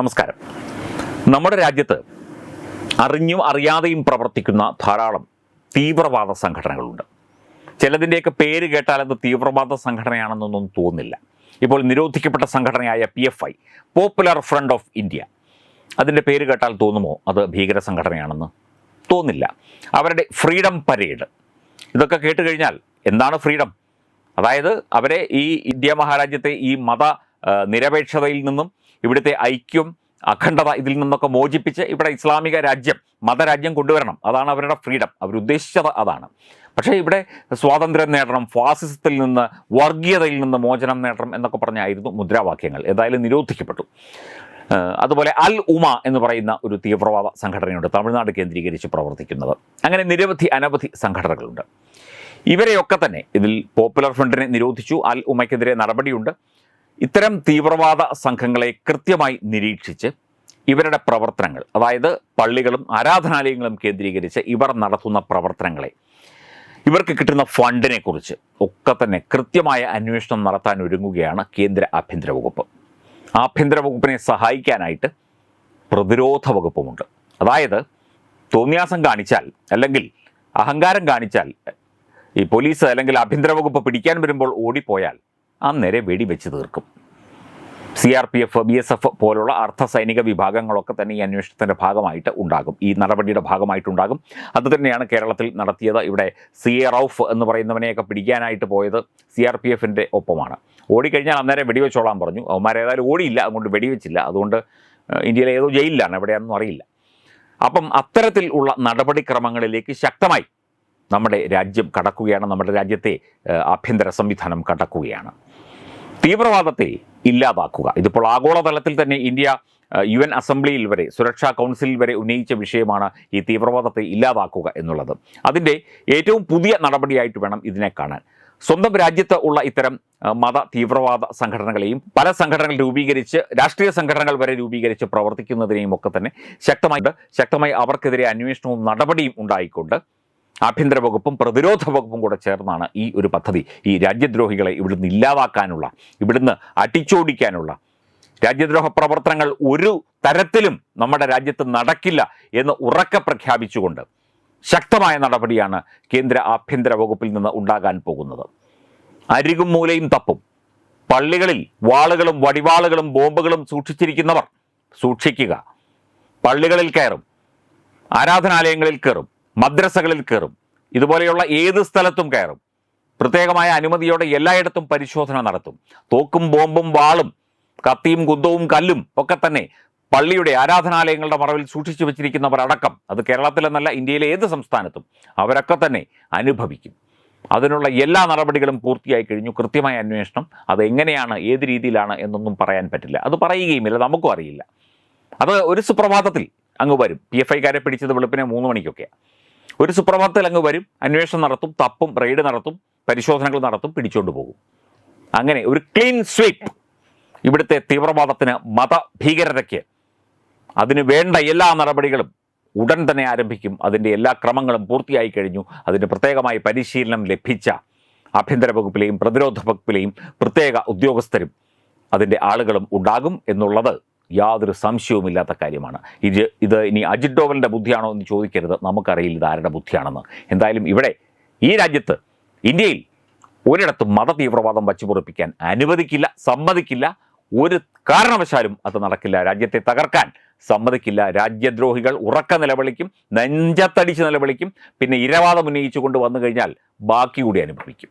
നമസ്കാരം. നമ്മുടെ രാജ്യത്ത് അറിഞ്ഞും അറിയാതെയും പ്രവർത്തിക്കുന്ന ധാരാളം തീവ്രവാദ സംഘടനകളുണ്ട്. ചിലതിന്റെയൊക്കെ പേര് കേട്ടാൽ അത് തീവ്രവാദ സംഘടനയാണെന്നൊന്നും തോന്നില്ല. ഇപ്പോൾ നിരോധിക്കപ്പെട്ട സംഘടനയായ P F I popular front of India അതിന്റെ പേര് കേട്ടാൽ തോന്നുമോ? അത് ഭീകര സംഘടനയാണെന്ന് തോന്നില്ല. അവരുടെ ഫ്രീഡം പരേഡ് ഇതൊക്കെ കേട്ട് കഴിഞ്ഞാൽ എന്താണ് ഫ്രീഡം അതായത് അവരെ ഈ ഇന്ത്യ മഹാരാജ്യത്തെ ഈ മത നിരപേക്ഷതയിൽ നിന്നും ഇവിടുത്തെ ഐക്യം അഖണ്ഡത ഇതിൽ നിന്നൊക്കെ മോചിപ്പിച്ച് ഇവിടെ ഇസ്ലാമിക രാജ്യം മതരാജ്യം കൊണ്ടുവരണം. അതാണ് അവരുടെ ഫ്രീഡം. അവരുദ്ദേശിച്ചത് അതാണ്. പക്ഷേ ഇവിടെ സ്വാതന്ത്ര്യം നേടണം ഫാസിസത്തിൽ നിന്ന് വർഗീയതയിൽ നിന്ന് മോചനം നേടണം എന്നൊക്കെ പറഞ്ഞായിരുന്നു മുദ്രാവാക്യങ്ങൾ. ഏതായാലും നിരോധിക്കപ്പെട്ടു. അതുപോലെ അൽ ഉമ എന്ന് പറയുന്ന ഒരു തീവ്രവാദ സംഘടനയുണ്ട് തമിഴ്നാട് കേന്ദ്രീകരിച്ച് പ്രവർത്തിക്കുന്നത്. അങ്ങനെ നിരവധി അനവധി സംഘടനകളുണ്ട്. ഇവരെയൊക്കെ തന്നെ ഇതിൽ പോപ്പുലർ ഫ്രണ്ടിനെ നിരോധിച്ചു. അൽ ഉമയ്ക്കെതിരെ നടപടിയുണ്ട്. ഇത്തരം തീവ്രവാദ സംഘങ്ങളെ കൃത്യമായി നിരീക്ഷിച്ച് ഇവരുടെ പ്രവർത്തനങ്ങൾ അതായത് പള്ളികളും ആരാധനാലയങ്ങളും കേന്ദ്രീകരിച്ച് ഇവർ നടത്തുന്ന പ്രവർത്തനങ്ങളെ ഇവർക്ക് കിട്ടുന്ന ഫണ്ടിനെ കുറിച്ച് ഒക്കെ തന്നെ കൃത്യമായ അന്വേഷണം നടത്താൻ ഒരുങ്ങുകയാണ് കേന്ദ്ര ആഭ്യന്തര വകുപ്പ്. ആഭ്യന്തര വകുപ്പിനെ സഹായിക്കാനായിട്ട് പ്രതിരോധ വകുപ്പുമുണ്ട്. അതായത് തോന്നിയാസം കാണിച്ചാൽ അല്ലെങ്കിൽ അഹങ്കാരം കാണിച്ചാൽ ഈ പോലീസ് അല്ലെങ്കിൽ ആഭ്യന്തര വകുപ്പ് പിടിക്കാൻ വരുമ്പോൾ ഓടിപ്പോയാൽ അന്നേരെ വെടിവെച്ച് തീർക്കും. C R P F B S F പോലുള്ള അർദ്ധ സൈനിക വിഭാഗങ്ങളൊക്കെ തന്നെ ഈ അന്വേഷണത്തിന്റെ ഭാഗമായിട്ട് ഉണ്ടാകും. ഈ നടപടിയുടെ ഭാഗമായിട്ടുണ്ടാകും അത് തന്നെയാണ് കേരളത്തിൽ നടത്തിയത് ഇവിടെ സി എ റൌഫ് എന്ന് പറയുന്നവനെയൊക്കെ പിടിക്കാനായിട്ട് പോയത് സി ആർ പി എഫിന്റെ ഒപ്പമാണ്. ഓടിക്കഴിഞ്ഞാൽ അന്നേരം വെടിവെച്ചോളാൻ പറഞ്ഞു. അവന്മാരേതായാലും ഓടിയില്ല അതുകൊണ്ട് വെടിവെച്ചില്ല. അതുകൊണ്ട് ഇന്ത്യയിലെ ഏതോ ജയിലിലാണ് എവിടെയാണെന്നും അറിയില്ല. അപ്പം അത്തരത്തിൽ ഉള്ള നടപടിക്രമങ്ങളിലേക്ക് ശക്തമായി നമ്മുടെ രാജ്യം കടക്കുകയാണ്. നമ്മുടെ രാജ്യത്തെ ആഭ്യന്തര സംവിധാനം കടക്കുകയാണ്. തീവ്രവാദത്തെ ഇല്ലാതാക്കുക. ഇതിപ്പോൾ ആഗോളതലത്തിൽ തന്നെ ഇന്ത്യ യു എൻ അസംബ്ലിയിൽ വരെ സുരക്ഷാ കൗൺസിലിൽ വരെ ഉന്നയിച്ച വിഷയമാണ് ഈ തീവ്രവാദത്തെ ഇല്ലാതാക്കുക എന്നുള്ളത്. അതിന്റെ ഏറ്റവും പുതിയ നടപടിയായിട്ട് വേണം ഇതിനെ കാണാൻ. സ്വന്തം രാജ്യത്ത് ഉള്ള ഇത്തരം മത തീവ്രവാദ സംഘടനകളെയും പല സംഘടനകൾ രൂപീകരിച്ച് രാഷ്ട്രീയ സംഘടനകൾ വരെ രൂപീകരിച്ച് പ്രവർത്തിക്കുന്നതിനെയും ഒക്കെ തന്നെ ശക്തമായി ശക്തമായി അവർക്കെതിരെ അന്വേഷണവും നടപടിയും ഉണ്ടായിക്കൊണ്ട് ആഭ്യന്തര വകുപ്പും പ്രതിരോധ വകുപ്പും കൂടെ ചേർന്നാണ് ഈ ഒരു പദ്ധതി. ഈ രാജ്യദ്രോഹികളെ ഇവിടുന്ന് ഇല്ലാതാക്കാനുള്ള ഇവിടുന്ന് അടിച്ചോടിക്കാനുള്ള. രാജ്യദ്രോഹ പ്രവർത്തനങ്ങൾ ഒരു തരത്തിലും നമ്മുടെ രാജ്യത്ത് നടക്കില്ല എന്ന് ഉറക്കെ പ്രഖ്യാപിച്ചുകൊണ്ട് ശക്തമായ നടപടിയാണ് കേന്ദ്ര ആഭ്യന്തര വകുപ്പിൽ നിന്ന് ഉണ്ടാകാൻ പോകുന്നത്. അരികും മൂലയും തപ്പും. പള്ളികളിൽ വാളുകളും വടിവാളുകളും ബോംബുകളും സൂക്ഷിച്ചിരിക്കുന്നവർ സൂക്ഷിക്കുക. പള്ളികളിൽ കയറും. ആരാധനാലയങ്ങളിൽ കയറും. മദ്രസകളിൽ കയറും ഇതുപോലെയുള്ള ഏത് സ്ഥലത്തും കയറും. പ്രത്യേകമായ അനുമതിയോടെ എല്ലായിടത്തും പരിശോധന നടത്തും. തോക്കും ബോംബും വാളും കത്തിയും കുന്തവും കല്ലും ഒക്കെ തന്നെ പള്ളിയുടെ ആരാധനാലയങ്ങളുടെ മറവിൽ സൂക്ഷിച്ചു വെച്ചിരിക്കുന്നവർ അടക്കം അത് കേരളത്തിലെന്നല്ല ഇന്ത്യയിലെ ഏത് സംസ്ഥാനത്തും അവരൊക്കെ തന്നെ അനുഭവിക്കും. അതിനുള്ള എല്ലാ നടപടികളും പൂർത്തിയായി കഴിഞ്ഞു. കൃത്യമായ അന്വേഷണം അത് എങ്ങനെയാണ് ഏത് രീതിയിലാണ് എന്നൊന്നും പറയാൻ പറ്റില്ല. അത് പറയുകയുമില്ല നമുക്കും അറിയില്ല. അത് ഒരു സുപ്രഭാതത്തിൽ അങ്ങ് വരും. പി എഫ് ഐക്കാരെ പിടിച്ചത് വെളുപ്പിനെ മൂന്ന് മണിക്കൊക്കെയാണ് ഒരു സുപ്രഭാതത്തിൽ അങ്ങ് വരും അന്വേഷണം നടത്തും തപ്പും റെയ്ഡ് നടത്തും പരിശോധനകൾ നടത്തും പിടിച്ചുകൊണ്ട് പോകും. അങ്ങനെ ഒരു ക്ലീൻ സ്വീപ്പ് ഇവിടുത്തെ തീവ്രവാദത്തിന് മതഭീകരതയ്ക്ക്. അതിന് വേണ്ട എല്ലാ നടപടികളും ഉടൻ തന്നെ ആരംഭിക്കും. അതിന്റെ എല്ലാ ക്രമങ്ങളും പൂർത്തിയായി കഴിഞ്ഞു. അതിന് പ്രത്യേകമായി പരിശീലനം ലഭിച്ച ആഭ്യന്തര വകുപ്പിലെയും പ്രതിരോധ വകുപ്പിലെയും പ്രത്യേക ഉദ്യോഗസ്ഥരും അതിന്റെ ആളുകളും ഉണ്ടാകും എന്നുള്ളത് യാതൊരു സംശയവുമില്ലാത്ത കാര്യമാണ്. ഇത് ഇത് ഇനി അജിത് ഡോവലിന്റെ ബുദ്ധിയാണോ എന്ന് ചോദിക്കരുത്. നമുക്കറിയില്ല ഇത് ആരുടെ ബുദ്ധിയാണെന്ന്. എന്തായാലും ഇവിടെ ഈ രാജ്യത്ത് ഇന്ത്യയിൽ ഒരിടത്ത് മത തീവ്രവാദം വച്ചുപൊറിപ്പിക്കാൻ അനുവദിക്കില്ല സമ്മതിക്കില്ല. ഒരു കാരണവശാലും അത് നടക്കില്ല. രാജ്യത്തെ തകർക്കാൻ സമ്മതിക്കില്ല. രാജ്യദ്രോഹികൾ ഉറക്ക നിലവിളിക്കും നെഞ്ചത്തടിച്ച് നിലവിളിക്കും പിന്നെ ഇരവാദം ഉന്നയിച്ചുകൊണ്ട് വന്നു കഴിഞ്ഞാൽ ബാക്കി കൂടി അനുഭവിക്കും.